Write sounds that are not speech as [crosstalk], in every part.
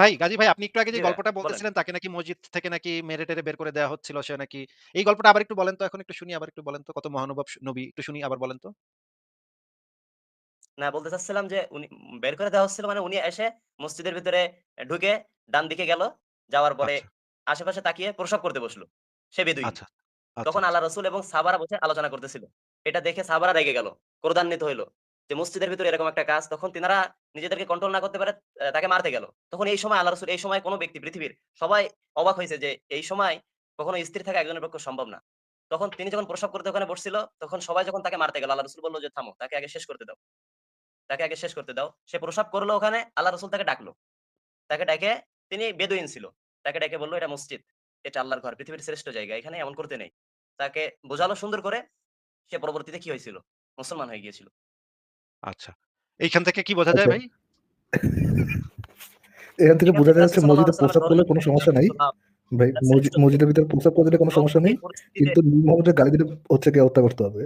ভাই গাজী ভাই আপনি একটু আগে যে গল্পটা বলতেছিলেন তাকে নাকি মসজিদ থেকে নাকি মেরে টেরে বের করে দেওয়া হচ্ছিল। সে নাকি এই গল্পটা আবার একটু বলেন তো এখন একটু শুনি আবার একটু বলেন তো কত মহানুভব নবী একটু শুনি আবার বলেন তো? না বলতে চাচ্ছিলাম যে উনি বের করে দেওয়া হচ্ছিল মানে উনি এসে মসজিদের ভিতরে ঢুকে ডান দিকে গেল। যাওয়ার পরে আচ্ছা, আশেপাশে তাকিয়ে প্রসাব করতে বসল। সে বেদুইন। আচ্ছা, আচ্ছা, তখন আল্লাহ রাসূল এবং সাহাবারা বসে আলোচনা করতেছিল। এটা দেখে সাবারা রেগে গেল। ক্রোধান্বিত হইল। যে মসজিদের ভিতরে এরকম একটা কাজ তখন তিনারা নিজেদেরকে কন্ট্রোল না করতে পারে তাকে মারতে গেল। তখন এই সময় আল্লাহ রাসূল এই সময় কোন ব্যক্তি পৃথিবীর সবাই অবাক হইছে যে এই সময় কখনো স্থির থাকা একজনের পক্ষে সম্ভব না। তখন তিনি যখন প্রসাব করতে ওখানে বসছিল তখন সবাই যখন তাকে মারতে গেল আল্লাহ রাসূল বলল যে, "থামো, তাকে আগে শেষ করতে দাও। তাকে আগে শেষ করতে দাও।" সে প্রসাব করল ওখানে আল্লাহ রাসূল তাকে ডাকলো। তাকে ডেকে তিনি বেদুইন ছিল। তাকে ডেকে বলল "এটা মসজিদ। এটা আল্লাহর ঘর। পৃথিবীর শ্রেষ্ঠ জায়গা। এখানে এমন করতে নেই।" তাকে বোঝালো সুন্দর করে। সে পরবর্তীতে কি হয়েছিল? মুসলমান হয়ে গিয়েছিল। আচ্ছা। এইখান থেকে কি বোঝা যায় আচ্ছা। ভাই? এখান থেকে বোঝা যাচ্ছে মসজিদে প্রস্রাব করলে কোনো সমস্যা নাই। ভাই। মসজিদের ভিতরে প্রস্রাব করলে কোনো সমস্যা নেই। কিন্তু মোহাম্মদের গালি দিলে হচ্ছে গিয়ে হত্যা করতে হবে।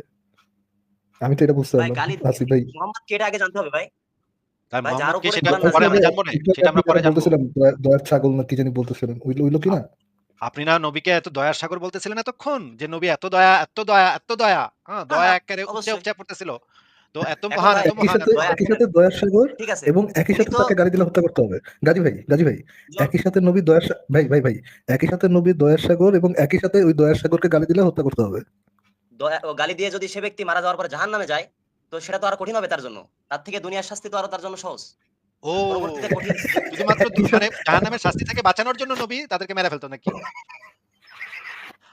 আমি তো এটা বুঝতে ভাই পারলাম। আসিফ ভাই। মোহাম্মদ কে এটা আগে জানতে হবে ভাই। কে আপনি না কি নবীকে এত দয়ার সাগর বলতেছিলেন এতক্ষণ? যে নবী এত দয়া, এত দয়া, এত দয়া। হ্যাঁ, হ্যাঁ, দয়া হ্যাঁ, এক্কারে উপচে, উপচে পড়তেছিল। তো এত মহান, এত একই মহান। একই সাথে দয়ার সাগর ঠিক আছে। এবং একই সাথে তাকে গালি দিলে হত্যা করতে হবে। গাজী ভাই, গাজী ভাই। একই সাথে নবী দয়ার ভাই, ভাই, ভাই। একই সাথে নবী দয়ার সাগর এবং একই সাথে ওই দয়ার সাগরকে গালি দিলে হত্যা করতে হবে। গালি দিয়ে যদি সে ব্যক্তি মারা যাওয়ার পরে জাহান্নামে যায়, তো সেটা তো আরও কঠিন হবে তার জন্য। তার থেকে দুনিয়ার শাস্তি তো আরও তার জন্য সহজ। ও! [laughs] শুধুমাত্র জাহান্নামের শাস্তি থেকে বাঁচানোর জন্য নবী তাদেরকে মেরে ফেলতো নাকি?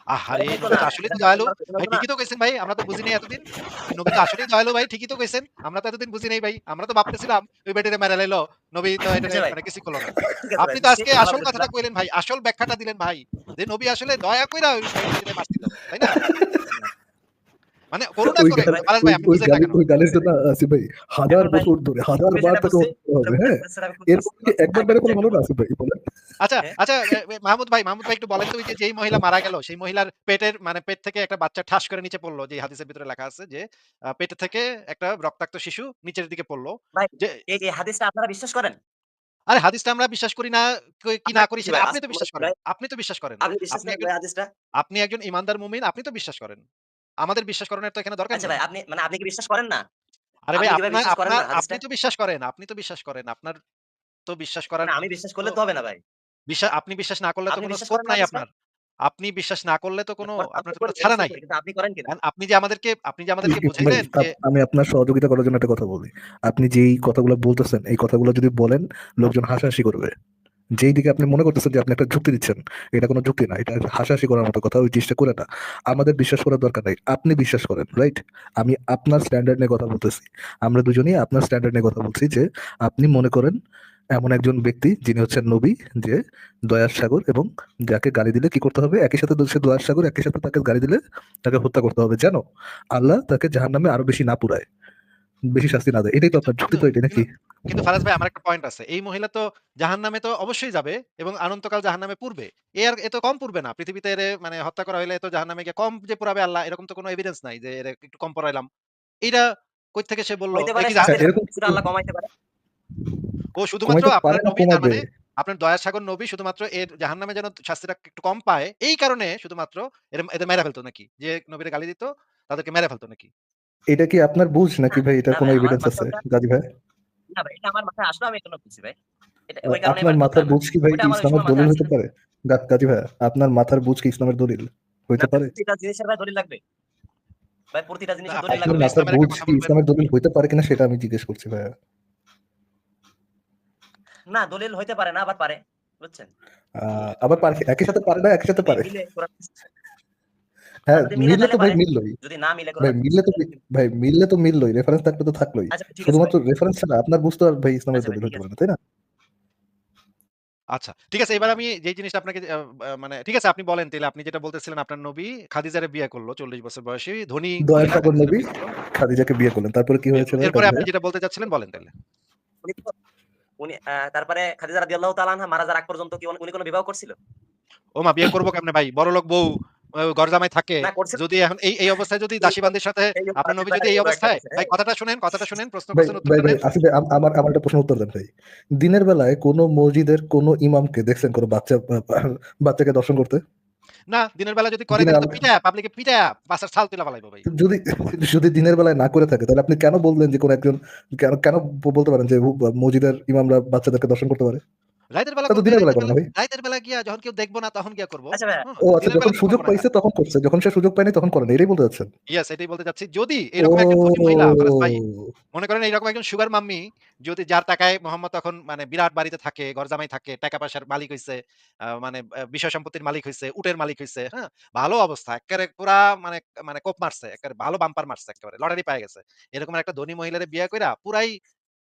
আহারে! আসলে তো এটা দয়ালু। ভাই ঠিকই তো কইছেন ভাই। আমরা তো বুঝি নাই এতদিন। নবী তো আসলেই দয়ালু ভাই ঠিকই তো কইছেন। আমরা তো এতদিন বুঝি নাই ভাই। আমরা তো ভাবতেছিলাম ওই ব্যাটারে মেরে লাইলো। নবী তো আচ্ছা মানে কিছু করল না। আপনি তো আজকে আসল কথাটা কইলেন ভাই। আসল ব্যাখ্যাটা দিলেন ভাই। যে নবী আসলে দয়া কইরা ওই ব্যাটারে মারছিল। তাই না? মানে করুণা করে। ভাই আপনি ওই বুঝলেন না গালি কেন? ওই গালির জন্য আসিফ ভাই হাজার বছর ধরে হাজার বার তাকে হবে, হ্যাঁ? সেটা এরপর কি একবার ফেলা ভালো না আসিফ ভাই বলেন? আচ্ছা, হ্যাঁ? আচ্ছা মাহমুদ ভাই, মাহমুদ ভাই একটু বলেন তো যে যেই মহিলা মারা গেল সেই মহিলার পেটের মানে পেট থেকে একটা বাচ্চা ঠাস করে নিচে পড়ল। যে হাদিসের ভিতরে লেখা আছে যে পেট থেকে একটা রক্তাক্ত শিশু নিচের দিকে পড়ল যে এই হাদিসটা আপনারা বিশ্বাস করেন? আরে হাদিসটা আমরা বিশ্বাস করি না কি না করি সেটা আপনি তো বিশ্বাস করেন। আপনি তো বিশ্বাস করেন। আপনি একজন ইমানদার মুমিন, আপনি তো বিশ্বাস করেন। আমাদের বিশ্বাস করানোর তো এখানে দরকার আচ্ছা ভাই আপনি মানে আপনি কি বিশ্বাস করেন না? আরে ভাই আপনি বিশ্বাস করেন না আপনি তো বিশ্বাস করেন, আপনি তো বিশ্বাস করেন। আপনার তো বিশ্বাস করার না আমি বিশ্বাস করলে তো হবে না ভাই। বিশ্বা আপনি বিশ্বাস না করলে তো কোনো বিশ্বাস স্কোপ নাই আপনার। আপনি বিশ্বাস না করলে তো কোনো আপনার কোনো ছাড়া নাই। কিন্তু আপনি করেন কিনা? আপনি যে আমাদেরকে আপনি যে আমাদেরকে বুঝাইলেন যে আমি আপনার সহযোগিতা করার জন্য একটা কথা বলি। আপনি যেই কথাগুলো বলতেছেন এই কথাগুলো যদি বলেন লোকজন হাসাহাসি করবে। যেই দিকে আপনি মনে করতেছেন যে আপনি একটা যুক্তি দিচ্ছেন, এটা কোনো যুক্তি না। এটা হাসাহাসি করার মতো কথা। ওই জিনিসটা করে না। আমাদের বিশ্বাস করার দরকার নাই। আপনি বিশ্বাস করেন, রাইট? আমি আপনার স্ট্যান্ডার্ড নিয়ে কথা বলতেছি। আমরা দুজনেই আপনার স্ট্যান্ডার্ড নিয়ে কথা বলছি যে আপনি মনে করেন এমন একজন ব্যক্তি যিনি হচ্ছেন নবী যে দয়ার সাগর এবং যাকে গালি দিলে কি করতে হবে? একই সাথে সে দয়ার সাগর একই সাথে তাকে গালি দিলে তাকে হত্যা করতে হবে। যেন আল্লাহ তাকে জাহান্নামে আরও বেশি না পুরায়। বেশি শাস্তি না দেয়। এটাই তো আপনার যুক্তি তো এটাই নাকি? কিন্তু ফারাজ ভাই আমার একটা পয়েন্ট আছে। এই মহিলা তো জাহান্নামে তো অবশ্যই যাবে এবং অনন্তকাল জাহান্নামে পুড়বে। এ আর এ তো কম পুড়বে না। পৃথিবীতে এরে মানে হত্যা করা হইলে তো জাহান্নামে গিয়ে কম যে পুড়াবে আল্লাহ এরকম তো কোনো এভিডেন্স নাই যে এরে একটু কম পোড়াইলাম। এইটা কই থেকে সে বলল? আল্লাহ কমাইতে পারে। ও শুধুমাত্র আপনার নবী তার মানে আপনার দয়ার সাগর নবী শুধুমাত্র এর জাহান্নামে যেন শাস্তিটা একটু কম পায় এই কারণে শুধুমাত্র এর এদের মেরে ফেলতো নাকি? যে নবীরে গালি দিত তাদেরকে মেরে ফেলতো নাকি? এটা কি আপনার বুঝ নাকি ভাই এটার না কোনো ভাই এভিডেন্স আছে? গাজী ভাই? না ভাই এটা আমার মাথায় আসলো আমি এজন্য বলছি ভাই। এটা আ ওই কারণে আপনার মাথার বুঝ কি ভাই ইসলামের দলিল হতে পারে? গাজী ভাই আপনার মাথার বুঝ কি ইসলামের দলিল হইতে পারে? প্রতিটা জিনিসের ভাই দলিল লাগবে। ভাই প্রতিটা জিনিসের দলিল লাগবে মাথার বুঝ কি ইসলামের দলিল হইতে পারে কিনা সেটা আমি জিজ্ঞেস করছি ভাইয়া। না দলিল হইতে পারে না আবার পারে। বুঝছেন? আবার পারে একই সাথে পারে না একই সাথে পারে। হ্যাঁ, মিললে তো ভাই মিললই। যদি না মিলে ভাই মিললে তো ভাই মিললে তো মিললই। রেফারেন্স থাকলে তো থাকলোই। আচ্ছা। শুধুমাত্র রেফারেন্স ছাড়া আপনার বুঝ তো আর ভাই ইসলামের আচ্ছা দলিল হতে পারে না, তাই না? আচ্ছা। ঠিক আছে এবার আমি যেই জিনিসটা আপনাকে মানে ঠিক আছে আপনি বলেন তাইলে আপনি যেটা বলতেছিলেন আপনার নবী খাদিজারে বিয়ে করল ৪০ বছর বয়সী ধনী দয়ার সাগর নবী। খাদিজাকে বিয়ে করলেন। তারপরে কি বিয়ে হয়েছে এরপরে আপনি যেটা বলতে চাচ্ছিলেন বলেন তাহলে উনি তারপরে খাদিজা রাদিয়াল্লাহু তাআলা আনহা মারা যাওয়ার আগ পর্যন্ত কি উনি কোনো বিবাহ করছিল? ও মা বিয়ে করব কেমনে ভাই? বড়লোক বউ ও গরজামাই থাকে, যদি এখন এই, এই অবস্থায় যদি দাসীবান্দির সাথে আপনার নবী যদি এই অবস্থায় ভাই। কথাটা শুনেন, কথাটা শুনেন, প্রশ্ন ভাই করছেন ভাই দেন। আসিফ আমার আমার একটা প্রশ্ন উত্তর দেন ভাই দিনের বেলায় কোন মসজিদের কোন ইমামকে দেখছেন কোন বাচ্চা বাচ্চাকে দর্শন করতে না, দিনের বেলা যদি করে তাহলে তো আলো- পাবলিকে পিটায়া বাসার ছাল তুলা ফালাইবো ভাই। যদি যদি দিনের বেলায় না করে থাকে তাহলে আপনি কেন বললেন যে কোন একজন কেন কেন বলতে পারেন যে মসজিদের ইমামরা বাচ্চাদেরকে দর্শন করতে পারে রাইতের বেলা তো দিনের বেলা রাইতের করে না বেলা ভাই রাইতের বেলা গিয়া যখন কেউ দেখব না তখন গিয়া করব। আচ্ছা ও আচ্ছা যখন সুযোগ পাইছে তখন করছে যখন সে সুযোগ পায়নি তখন করেন এটাই বলতে চাচ্ছেন ইয়েস এটাই বলতে চাচ্ছি। যদি এরকম একজন মহিলা ভাই মনে করেন এইরকম একজন সুগার মাম্মি যদি যার টাকায় মোহাম্মদ তখন মানে বিরাট বাড়িতে থাকে, ঘরজামাই থাকে, টাকা পয়সার মালিক হইছে, আ মানে বিষয় সম্পত্তির মালিক হইছে, উটের মালিক হইছে, হ্যাঁ? ভালো অবস্থা। এক্কেবারে পুরা মানে মানে কোপ মারছে। এক্কেবারে ভালো বাম্পার মারছে একেবারে লটারি পায় গেছে। এরকম একটা ধনী মহিলারে বিয়ে কইরা পুরাই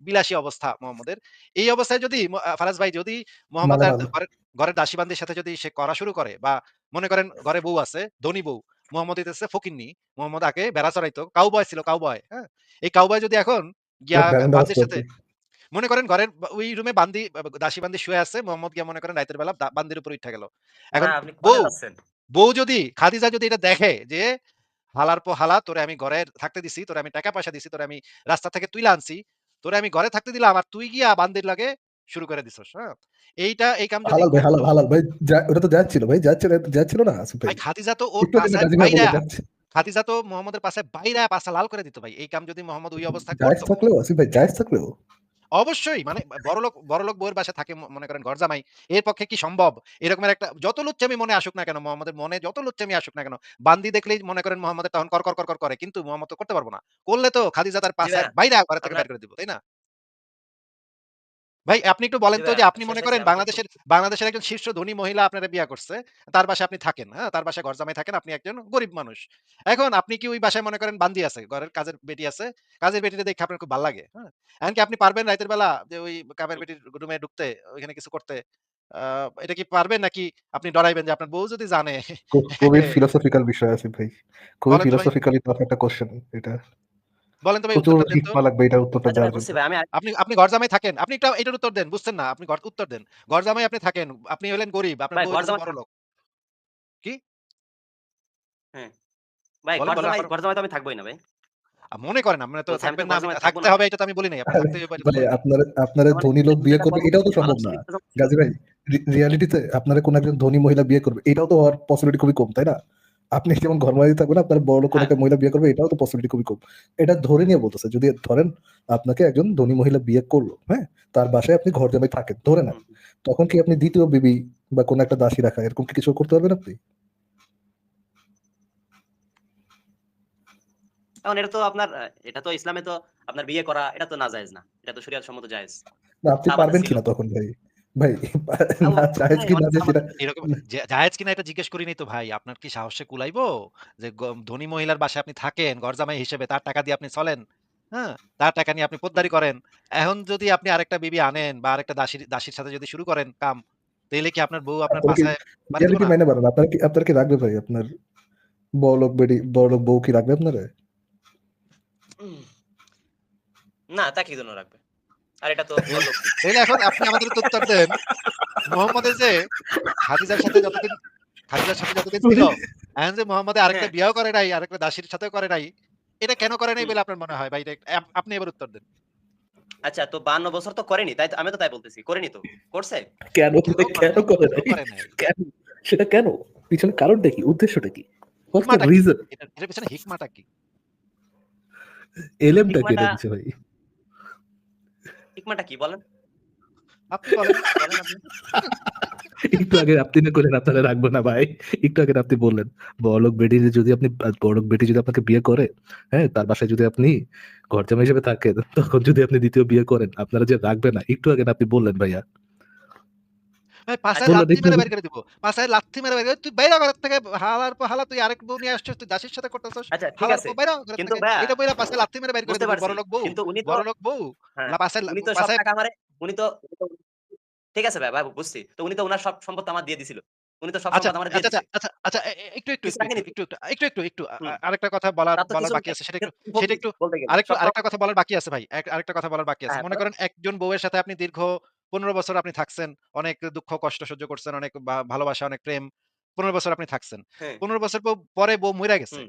বিলাসী অবস্থা মোহাম্মদের। এই অবস্থায় যদি ফারাজ ভাই যদি মোহাম্মদ ঘরের দাসীবান্দির সাথে যদি সে করা শুরু করে বা মনে করেন ঘরে বউ আছে, ধনী বউ। মোহাম্মদ হইতেছে ফকিন্নি। মোহাম্মদ আগে ভেড়া চড়াইতো। কাউবয় ছিল কাউবয়, হ্যাঁ? এই কাউবয় যদি এখন গিয়া বান্দির সাথে মনে করেন ঘরের ওই রুমে বান্দি দাসী বান্দি শুয়ে আছে। মোহাম্মদ গিয়া মনে করেন রাইতের বেলা বান্দির উপর উইঠা গেল। এখন কোথায় বউ, বউ যদি খাদিজা যদি এটা দেখে যে হালার পর হালা তোরে আমি ঘরে থাকতে দিছি, তোরে আমি টাকা পয়সা দিছি, তোরে আমি রাস্তা থেকে তুইলা আনছি। তোরে আমি ঘরে থাকতে দিলাম আর তুই গিয়া বান্দির লাগে শুরু করে দিছস, হ্যাঁ? এইটা এই কাম হালাল ভাই হালাল হালাল ভাই ওটা তো যাচ্ছিল ছিল ভাই যাচ্ছিল যাচ্ছিল না ভাই? খাদিজা তো ওর ভাই বাইরা। খাদিজা তো মোহাম্মদের পাশে বাইরে পাছা লাল করে দিত ভাই। এই কাম যদি মোহাম্মদ ওই অবস্থা করত করতো। থাকলেও আসিফ ভাই জায়েজ থাকলেও। অবশ্যই মানে বড়লোক বড়লোক বউয়ের বাসা থাকে মনে করেন ঘর জামাই এর পক্ষে কি সম্ভব? এরকমের একটা যত লুচ্চামি মনে আসুক না কেন, মোহাম্মদের মনে যত লুচ্চামি আসুক না কেন, বান্দি দেখলেই মনে করেন মোহাম্মদের তখন কর, কর, কর, কর। কিন্তু মোহাম্মদ তো করতে পারব না। করলে তো খাদিজা তার পাশে বাইরে ঘরে থেকে বের করে দিব, তাই না? ভাই আপনি একটু বলেন তো যে আপনি মনে করেন বাংলাদেশের বাংলাদেশের একজন শীর্ষ ধনী মহিলা আপনারে বিয়া করছে। তার বাসায় আপনি থাকেন, হ্যাঁ? তার বাসায় ঘরজামাই থাকেন, আপনি একজন গরিব মানুষ। এখন আপনি কি ওই বাসায় মনে করেন বান্দি আছে, ঘরের কাজের বেটি আছে। কাজের বেটিটা দেখে আপনার খুব ভালো লাগে, হ্যাঁ? এখন কি আপনি পারবেন রাইতের বেলা যে ওই কামের বেটির রুমে ঢুকতে, ওইখানে কিছু করতে? এটা কি পারবেন নাকি আপনি ডরাইবেন যে আপনার বউ যদি জানে খুবই [laughs] ফিলোসফিক্যাল বিষয় আসিফ ভাই খুবই। ফিলোসফিক্যালি টাফ একটা কোশ্চেন এটা বলেন তো ভাই উত্তরটা দেন তো। লাগবে এটা উত্তরটা আচ্ছা দেওয়ার জন্য আমি আপনি আপনি থাকেন। আপনি এটা এটার উত্তর দেন। বুঝছেন না। আপনি উত্তর দেন। আপনি থাকেন। আপনি হলেন গরিব। আপনার বউ হইতেছে ঘরজামাই বড়লোক। ভাই তো আমি থাকবই না ভাই। মনে করেন আপনি তো আমি থাকবেন না, থাকতে হবে এটা তো আমি বলি নাই। আপনি থাকতে হবে। আপনার আপনার ধনী লোক বিয়ে করবে এটাও তো সম্ভব না গাজী ভাই রিয়ালিটিতে আপনার কোন একজন ধনী মহিলা বিয়ে করবে এটাও তো হওয়ার পসিবিলিটি খুবই কম তাই না আপনি যেমন ঘরমাই থাকবেন আপনার বড় কোন হ্যাঁ। একটা মহিলা বিয়ে করবে এটাও তো পসিবিলিটি খুবই কম। এটা ধরে নিয়ে বলতেছে যদি ধরেন আপনাকে একজন ধনী মহিলা বিয়ে করল হ্যাঁ তার বাসায় আপনি ঘর জামাই থাকেন ধরে নেন। তখন কি আপনি দ্বিতীয় বিবি বা কোন একটা দাসী রাখা এরকম কি কিছু করতে পারবেন আপনি? এখন এটা তো আপনার এটা তো ইসলামে তো আপনার বিয়ে করা এটা তো না জায়েজ না। এটা তো শরীয়ত সম্মত জায়েজ। না আপনি পারবেন। কিনা তখন ভাই? ভাই আমার- না চাহেজ কি না যে সেটা এরকম জা- জায়েজ কিনা এটা জিজ্ঞেস করিনি তো ভাই। আপনার কি সাহসে কুলাইবো? যে গ- ধনী মহিলার বাসায় আপনি থাকেন, ঘরজামাই হিসেবে তার টাকা দিয়ে আপনি চলেন। হ্যাঁ? তার টাকা নিয়ে আপনি পোদ্দারি করেন। এখন যদি আপনি আরেকটা বিবি আনেন বা আরেকটা দাসীর দাসীর সাথে যদি শুরু করেন কাম, তাইলে কি আপনার বউ আপনার আপনার কি পাছায় বাড়ি দিব রিয়ালিটি না? মাইনে পারেন আপনার কি আপনার কি রাখবে ভাই আপনার বড় লোক বেটি বড় লোক বউ কি রাখবে আপনারা উম, না তা কি জন্য রাখবে আর এটা তো এখন আপনি আমাদের উত্তর দেন। মোহাম্মদের যে খাদিজার সাথে যতদিন খাদিজার সাথে যতদিন ছিল, এখন যে মোহাম্মদে আরেকটা হ্যাঁ। বিয়েও করে নাই, আরেকটা দাসীর সাথেও করে নাই। এটা কেন করে নাই বলে আপনার মনে হয় ভাই? আপনি এবার উত্তর দেন। আচ্ছা তো 52 বছর তো করেনি তাই আমি তো তাই বলতেছি করেনি তো করছে কেন কেন কেন করে নাই? করে নাই? কেন সেটা কেন পিছনে কারণটা কি উদ্দেশ্যটা কি হোয়াটস দ্য হিকমাটা কি? রিজন এটার এটার হিকমাটা কি? এলএমটা কি ভাই হিকমাটা কি বলেন? আপনি বলেন। বলেন আপনি। একটু আগে আপনি না করেন আপনারা রাখব না ভাই। একটু আগে আপনি বললেন বড়লোক বেটি যদি আপনি বড়লোক বেটি যদি আপনাকে বিয়ে করে হ্যাঁ তার বাসায় যদি আপনি ঘর জামাই হিসেবে থাকেন তখন যদি আপনি দ্বিতীয় বিয়ে করেন আপনারা যে রাখবে না একটু আগে আপনি বললেন ভাইয়া। ভাই পাছায় লাথি মেরে বের করে দিব। পাছায় লাথি মেরে বের করে তুই বাইরে ঘর থেকে হালার পর হালা তুই আরেক বউ নিয়ে আসছিস, তুই দাসীর সাথে করতেছস। আচ্ছা ঠিক হালার আছে পর বাইরে ঘর থেকে। এটা পাছায় লাথি মেরে বের করে দিব। পারছি বড়লোক বউ, কিন্তু উনি তো বড়লোক বউ। হ্যাঁ, না পাছায় উনি তো সব টাকা আমারে উনি তো ঠিক আছে ভাই ভাই বুঝছি তো উনি তো উনার সব সম্পদ আমার দিয়ে দিছিল উনি তো সব আচ্ছা, সম্পদ আমার দিয়ে আচ্ছা, আচ্ছা, আচ্ছা, একটু, একটু, একটু, একটু, একটু, আরেকটা কথা বলার বলার বাকি আছে সেটা একটু, [laughs] সেটা একটু বলতে আরেকটু সব আরেকটা কথা বলার বাকি আছে ভাই। আরেকটা কথা বলার বাকি আছে। হ্যাঁ, মনে করেন একজন বউয়ের সাথে আপনি দীর্ঘ ১৫ বছর আপনি থাকছেন। অনেক দুঃখ কষ্ট সহ্য করছেন, অনেক ভালোবাসা, অনেক প্রেম। ১৫ বছর আপনি থাকছেন। হ্যাঁ। ১৫ বছর পরে বউ মইরা গেছে।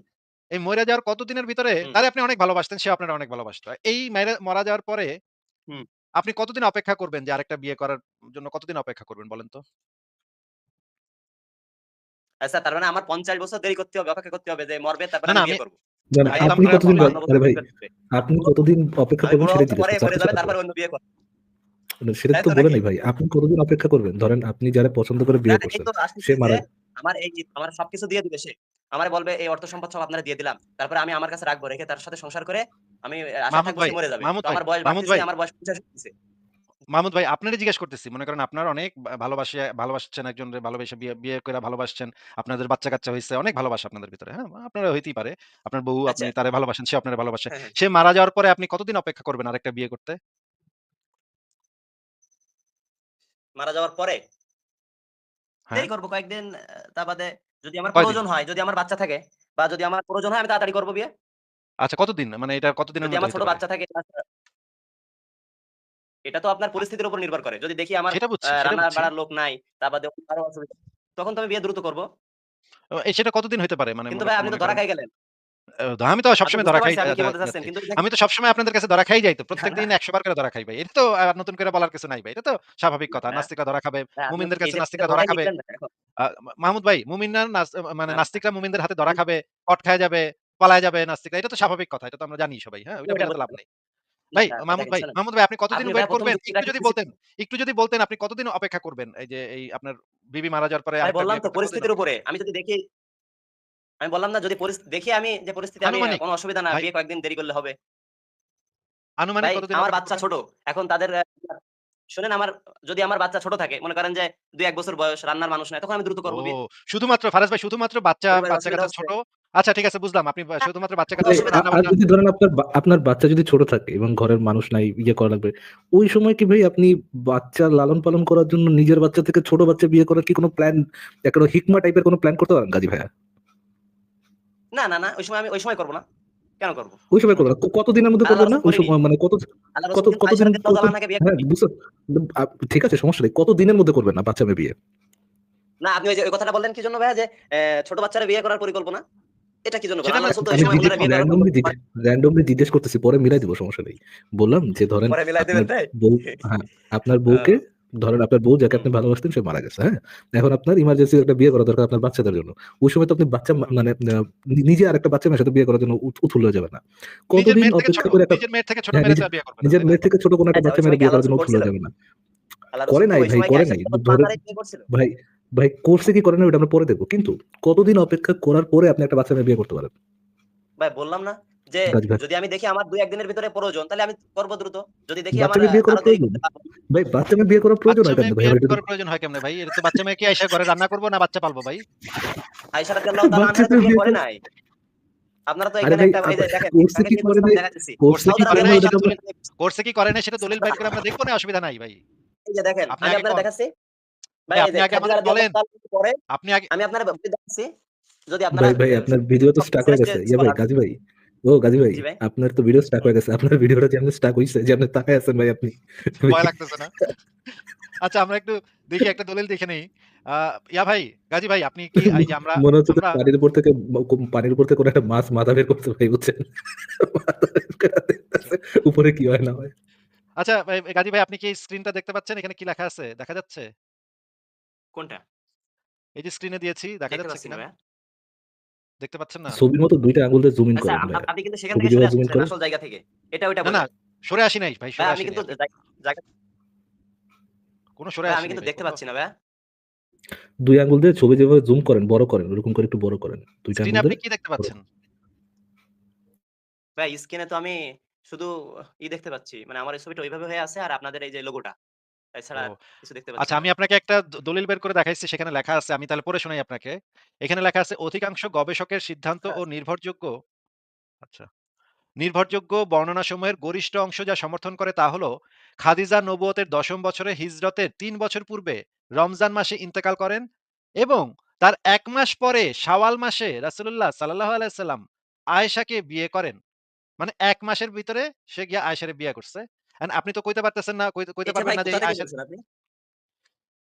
এই মইরা যাওয়ার কতদিনের ভিতরে। তারে আপনি অনেক ভালোবাসতেন, সেও আপনারে অনেক ভালোবাসত। এই মরা যাওয়ার পরে আপনি কতদিন অপেক্ষা করবেন যে আরেকটা বিয়ে করার জন্য কতদিন অপেক্ষা করবেন বলেন তো? আচ্ছা তার মানে আমার ৫০ বছর দেরি করতে হবে, অপেক্ষা করতে হবে যে মরবে তারপরে আমি বিয়ে করব। আপনি কতদিন আরে ভাই আপনি কতদিন অপেক্ষা করবেন মরে আপনি যাবে সেটা তারপরে অন্য বিয়ে করব। না, সেটা তো তো বলে নাই ভাই। আপনি কতদিন অপেক্ষা করবেন? ধরেন আপনি যারা পছন্দ করে বিয়ে করছেন, সে মারা আমার এই আমার সবকিছু দিয়ে দিবে সে। আমারে বলবে এই অর্থ সম্পদ সব আপনারা দিয়ে দিলাম। তারপরে আমি আমার কাছে রাখব, রেখে তার সাথে সংসার করে আমি মাহমুদ থাকব সে মরে যাবে। আমার বয়স। আমার বয়স ৫০ হইতেছে। মাহমুদ ভাই আপনারই জিজ্ঞেস করতেছি। মনে করেন আপনার অনেক ভালোবাসে ভালোবাসছেন একজন ভালোবেসে বিয়ে বিয়ে কইরা ভালোবাসছেন। আপনাদের বাচ্চা-কাচ্চা হয়েছে অনেক ভালোবাসা আপনাদের ভিতরে, হ্যাঁ? আপনারা হইতেই পারে। আপনার বউ আপনি আচ্ছা। তারে ভালোবাসেন, সে আপনারে ভালোবাসে। হ্যাঁ, হ্যাঁ। সে মারা যাওয়ার পরে আপনি কতদিন অপেক্ষা করবেন আরেকটা বিয়ে করতে? মারা যাওয়ার পরে? হ্যাঁ। দেরি করব কয়েকদিন তা বাদে যদি আমার প্রয়োজন হয়, যদি আমার বাচ্চা থাকে বা যদি আমার প্রয়োজন হয় আমি তাড়াতাড়ি করব বিয়ে। আচ্ছা কতদিন? মানে এটা কতদিনের মধ্যে আমার ছোট বাচ্চা থাকে আচ্ছা এটা তো আপনার পরিস্থিতির উপর নির্ভর করে। যদি দেখি আমার রান্না বাড়ার লোক নাই, তা বাদে আরও অসুবিধা। তখন তো আমি বিয়ে দ্রুত করব। সেটা কতদিন হইতে পারে? মানে কিন্তু ভাই আপনি তো ধরা খাই গেলেন। আ আমি তো সবসময় ধরা খাই আপনি কি বলতে চাচ্ছেন। যাচ্ছি। কিন্তু আমি তো সবসময় আপনাদের কাছে ধরা খাই যাই তো। প্রত্যেক দিন না। [laughs] ১০০ বার করে ধরা খাই ভাই। এটা তো আ নতুন করে বলার কিছু নাই ভাই। এটা তো স্বাভাবিক কথা। না। নাস্তিকরা ধরা খাবে, হ্যাঁ, আপনি মুমিনদের কাছে নাস্তিকরা ধরা ধরাই খাবে। নিলেন না এখন। আ মাহমুদ ভাই মুমিনরা নাস মানে না। নাস্তিকরা মুমিনদের হাতে ধরা হুম। খাবে, কট খায়া যাবে, পলায়া যাবে নাস্তিকরা। এটা তো স্বাভাবিক কথা। এটা তো আমরা জানি সবাই। হ্যাঁ? ওইটা তো লাভ। নাই। না, ভাই না, মাহমুদ দেখেন ভাই, শোনেন। মাহমুদ ভাই আপনি কতদিন আপনি ভাই ওয়েট ১ম করবেন? একটু যদি। বলতেন, একটু যদি বলতেন আপনি কতদিন অপেক্ষা করবেন? এই যে এই আপনার বিবি মারা যাওয়ার পরে ভাই আরেকটা বললাম বিয়ে তো করতে কতদিন পরিস্থিতির উপরে। আমি যদি দেখি আমি বললাম না যদি দেখি আমি যে পরিস্থিতি আমি কোন অসুবিধা না, বিয়ে কয়েকদিন দেরি করলে হবে। আনুমানিক কতদিন আমার বাচ্চা ছোট। এখন তাদের শোনেন আমার যদি আমার বাচ্চা ছোট থাকে, মনে করেন যে ২-১ বছর বয়স, রান্নার মানুষ নাই, তখন আমি দ্রুত করব। শুধুমাত্র ফারাজ ভাই শুধুমাত্র বাচ্চা বাচ্চা-কাচ্চা ছোট। আচ্ছা ঠিক আছে বুঝলাম। আপনি শুধুমাত্র বাচ্চা-কাচ্চা অসুবিধা আর না। যদি ধরেন আপনার আপনার বাচ্চা যদি ছোট থাকে এবং ঘরের মানুষ নাই, ইয়ে করা লাগবে। ওই সময় কি ভাই আপনি বাচ্চা লালন-পালন করার জন্য নিজের বাচ্চা থেকে ছোট বাচ্চা বিয়ে করার কি কোনো প্ল্যান একটা হিকমা টাইপের কোনো প্ল্যান করতে পারেন গাজী ভাইয়া? না, না, না। ওই সময় আমি ওই সময় করব না। কেন করব? ওই সময় করবেন না। কতদিনের মধ্যে করবেন না? ওই সময় মানে কত কত কতদিন কত বিয়ে হ্যাঁ। ঠিক আছে সমস্যা নেই। কত দিনের মধ্যে করবেন না বাচ্চা মেয়ে বিয়ে? না আপনি ওই যে ওই কথাটা বললেন কি জন্য ভাইয়া যে ছোট বাচ্চারা বিয়ে করার পরিকল্পনা? এটা কি জন্য সময় জিজ্ঞেস করতেছি পরে মিলাই দিব সমস্যা নেই। বললাম যে ধরেন পরে মিলাই আপনার দিবেন তাই? হ্যাঁ, আপনার বউকে ধরেন আপনার বউ যাকে আপনি ভালোবাসতেন সে মারা গেছে, হ্যাঁ? এখন আপনার ইমার্জেন্সি একটা বিয়ে করা দরকার আপনার বাচ্চাদের জন্য। ওই সময় তো আপনি বাচ্চা মানে নিজে আরেকটা বাচ্চা মেয়ের সাথে বিয়ে করার জন্য উথুল হয়ে যাবেন না। নিজের কতদিন মেয়ের থেকে ছোট, অপেক্ষা করে একটা নিজের মেয়ের থেকে ছোট হ্যাঁ, আর কোনো একটা আচ্ছা বাচ্চা মেয়েরে বিয়ে করার জন্য উথুল হয়ে? যাবেন না। করে নাই ভাই, করে নাই। ভাই, ভাই করছে কি করে না ওটা আমরা পরে দেখব কিন্তু কতদিন অপেক্ষা করার পরে আপনি একটা বাচ্চা মেয়ে বিয়ে করতে পারেন? ভাই বললাম না যে যদি আমি দেখি আমার ২-১ দিনের ভিতরে প্রয়োজন তাহলে আমি করব দ্রুত। যদি দেখি আমার বিয়ে করা আরও দেরি প্রয়োজন? ভাই বাচ্চা মেয়ে বিয়ে করা প্রয়োজন হয় কেমনে ভাই? বিয়ে করার প্রয়োজন হয় কেমনে ভাই? এটা তো বাচ্চা মেয়ে কি আইসা ঘরে রান্না করব না বাচ্চা পালবো ভাই? আয়েশা রাদিয়াল্লাহু তাআলা আনহা তো বিয়ে করে করে নাই। আপনারা তো এখানে একটা দেখেন কি করে কি করে করে সেটা দলিল কি করে নাই সেটা দলিল বাইর করে আমরা দেখব না অসুবিধা নাই ভাই। এই যে দেখেন আমি দেখাচ্ছি। ভাই ভাই আপনি আগে আমাদের বলেন। আপনি আগে আমি আপনারে দেখাচ্ছি। যদি আপনারা ভাই, ভাই আপনার ভিডিও তো স্টাক হয়ে গেছে। ইয়া ভাই গাজী ভাই। ও গাজী ভাই, ভাই। আপনার তো ভিডিও স্টাক হয়ে গেছে। আপনার ভিডিওটা যেমনে স্টাক হইছে যেমনে তাকায় আছেন ভাই আপনি। ভয় লাগতেছে না? আচ্ছা আমরা একটু দেখি একটা দলিল দেখে নেই। ইয়া ভাই, গাজী ভাই আপনি কি এই যে আমরা [laughs] মনে হচ্ছে যে পানির উপর থেকে পানির উপর থেকে কোন একটা মাছ মাথা বের করছে ভাই বুঝছেন? উপরে কি হয় না হয়। আচ্ছা এ গাজী ভাই আপনি কি স্ক্রিনটা দেখতে পাচ্ছেন? এখানে কি লেখা আছে? দেখা যাচ্ছে? কোনটা? এই যে স্ক্রিনে দিয়েছি দেখা যাচ্ছে কিনা? দেখতে পাচ্ছেন না? ছবির মতো ২ টা আঙ্গুল দিয়ে জুম ইন আচ্ছা করেন আপ আপনি কিন্তু সেখান থেকে সরে করেন। আসল জায়গা থেকে। এটা ওইটা না, না সরে আসি নাই ভাই, ভাই সরে আমি আসি কিন্তু জায়গা কোন সরে আসি আমি কিন্তু দেখতে পাচ্ছি না ভাইয়া। দুই আঙ্গুল দিয়ে ছবি যেভাবে জুম করেন, বড় করেন, ওরকম করে একটু বড় করেন। ২ টা আঙ্গুল আপনি কি দেখতে পাচ্ছেন? ভাই স্ক্রিনে তো আমি শুধু ই দেখতে পাচ্ছি। মানে আমার এই ছবিটা ওইভাবে হয়ে আছে আর আপনাদের এই যে লোগোটা। এছাড়া কিছু দেখতে পাচ্ছি আচ্ছা না আমি আপনাকে একটা দ দলিল বের করে দেখাইছি সেখানে লেখা আছে। আমি তাহলে পড়ে শোনাই আপনাকে। এখানে লেখা আছে অধিকাংশ গবেষকের সিদ্ধান্ত ও আচ্ছা। নির্ভরযোগ্য আচ্ছা। নির্ভরযোগ্য বর্ণনাসমূহের গরিষ্ঠ অংশ যা সমর্থন করে তা হলো খাদিজা নবুয়তের ১০ম বছরে হিজরতের তিন বছর পূর্বে রমজান মাসে ইন্তেকাল করেন এবং তার এক মাস পরে শাওয়াল মাসে রাসূলুল্লাহ সাল্লাহ আলাইহি সাল্লাম আয়েশাকে বিয়ে করেন। মানে এক মাসের ভিতরে সে গিয়া আয়েশারে বিয়ে করছে। আপনি তো কইতে পারতেছেন না কইতে পারবেন না যে এই আপনি?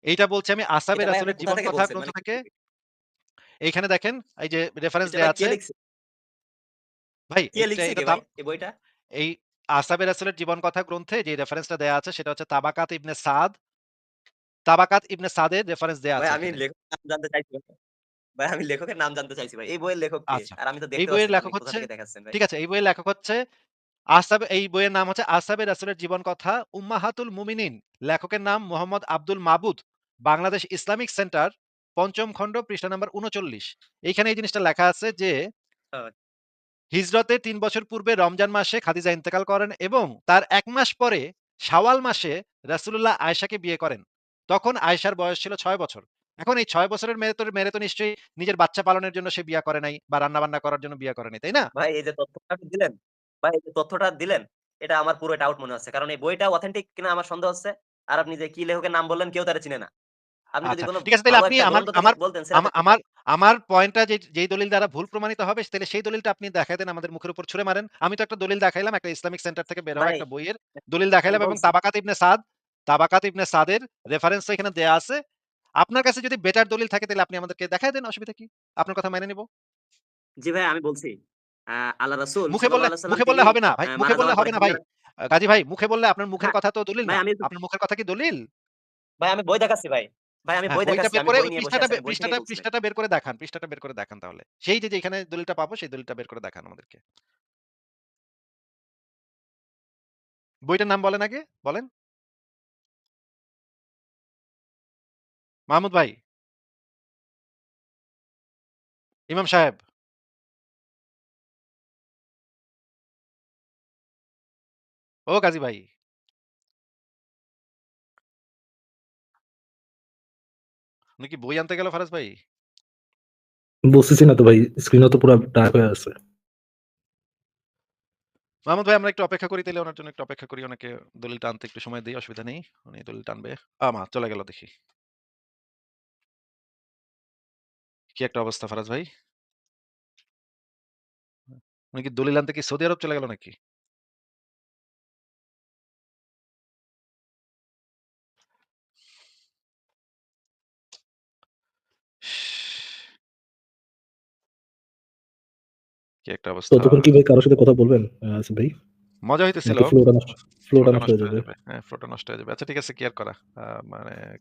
এইটা বলছি আমি আসাবে এটা ভাই আপনি রাসূলের জীবন কথা বলছেন? গ্রন্থ মানে থেকে এইখানে দেখেন এই যে রেফারেন্স দেয়া আছে ভাই এই বইটা? এই আসাবে রাসূলের জীবন কথা গ্রন্থে যে রেফারেন্সটা দেয়া আছে সেটা হচ্ছে তাবাকাত ইবনে সাদ তাবাকাত ইবনে সাদের রেফারেন্স দেয়া আছে আমি। লেখকের নাম জানতে চাইছি ভাই। আমি লেখকের নাম জানতে চাইছি ভাই। এই বইয়ের লেখক কে? আচ্ছা। আর আমি তো এই দেখতে বইয়ের পাচ্ছি না লেখক হচ্ছে? ঠিক আছে এই বইয়ের লেখক হচ্ছে আসাবে এই বইয়ের নাম হচ্ছে আসাবে রাসূলের জীবন কথা উম্মাহাতুল মুমিনিন। লেখকের নাম মোহাম্মদ আব্দুল মাবুদ। বাংলাদেশ ইসলামিক সেন্টার পঞ্চম খণ্ড পৃষ্ঠা নাম্বার ৩৯ এইখানে এই জিনিসটা লেখা আছে যে হ্যাঁ। হিজরতের ৩ বছর পূর্বে রমজান মাসে খাদিজা ইন্তেকাল করেন এবং তার এক মাস পরে শাওয়াল মাসে রাসূলুল্লাহ আয়েশাকে বিয়ে করেন। তখন আয়েশার বয়স ছিল ছয় বছর। এখন এই ছয় বছরের মেয়ে তো মেয়ে তো নিশ্চয়ই নিজের বাচ্চা পালনের জন্য সে বিয়ে করে নাই বা রান্না-বান্না করার জন্য বিয়ে করেনি, তাই না? ভাই এই যে তথ্যটা আপনি দিলেন, ভাই তথ্যটা দিলেন, এটা আমার পুরো ডাউট মনে হচ্ছে। কারণ এই বইটা অথেন্টিক কিনা আমার সন্দেহ হচ্ছে। আর আপনি যে কি লেখকের নাম বললেন কেউ তারে চিনে না। আপনি যদি ঠিক আছে তাহলে আপনি আমার আমার বলতেন আমা সেটা আমার আমার পয়েন্টটা যে যেই দলিল দ্বারা ভুল প্রমাণিত হবে তাহলে সেই দলিলটা আপনি দেখায় দেন আমাদের মুখের উপর ছুঁড়ে মারেন। আমি তো একটা দলিল দেখাইলাম একটা ইসলামিক সেন্টার থেকে বের হওয়া ভাই, একটা বইয়ের দলিল দেখাইলাম এবং তাবাকাত ইবনে সাদ তাবাকাত ইবনে সাদের রেফারেন্স এখানে দেয়া আছে। আপনার কাছে যদি বেটার দলিল থাকে তাহলে আপনি আমাদেরকে দেখাই দেন অসুবিধা কি? আপনার কথা মেনে নিব। জি ভাই আমি বলছি। আল্লাহ রাসূল মুখে বললে মুখে বললে হবে না ভাই। মুখে বললে হবে না ভাই। গাজী ভাই মুখে বললে আপনার মুখের কথা তো দলিল না। আপনার মুখের কথা কি দলিল? ভাই আমি বই দেখাচ্ছি ভাই। ভাই আমি হ্যাঁ, বই দেখাচ্ছি। বের আমি করে বই ওই নিয়ে বসে পৃষ্ঠাটা আছি। বে আমি বই থেকেই পৃষ্ঠাটা পৃষ্ঠাটা বের করে দেখান। পৃষ্ঠাটা বের করে দেখান তাহলে। সেই যে যেখানে দলিলটা পাবো সেই দলিলটা বের করে দেখান আমাদেরকে। বইটার নাম বলেন আগে, বলেন। মাহমুদ ভাই। ইমাম সাহেব। ও গাজী ভাই। উনি কি বই আনতে গেল ফারাজ ভাই? বলতেছি না তো ভাই স্ক্রিনও তো পুরা ডার্ক হয়ে আছে। মাহমুদ ভাই আমরা একটু অপেক্ষা করি তাইলে ওনার জন্য একটু অপেক্ষা করি। ওনাকে দলিল টানতে একটু সময় দেই, অসুবিধা নেই। উনি দলিলটা আনবে। আমা চলে গেল দেখি। কি একটা অবস্থা ফারাজ ভাই? উনি কি দলিল আনতে কি সৌদি আরব চলে গেল নাকি? কি একটা অবস্থা। ততক্ষণ কি ভাই কারোর সাথে কথা বলবেন আসিফ ভাই? মজা হইতেছিল। ফ্লোটা নষ্ট হয়ে যাবে? হ্যাঁ, ফ্লোটা নষ্ট হয়ে যাবে। আচ্ছা ঠিক আছে কেয়ার আর করা। মানে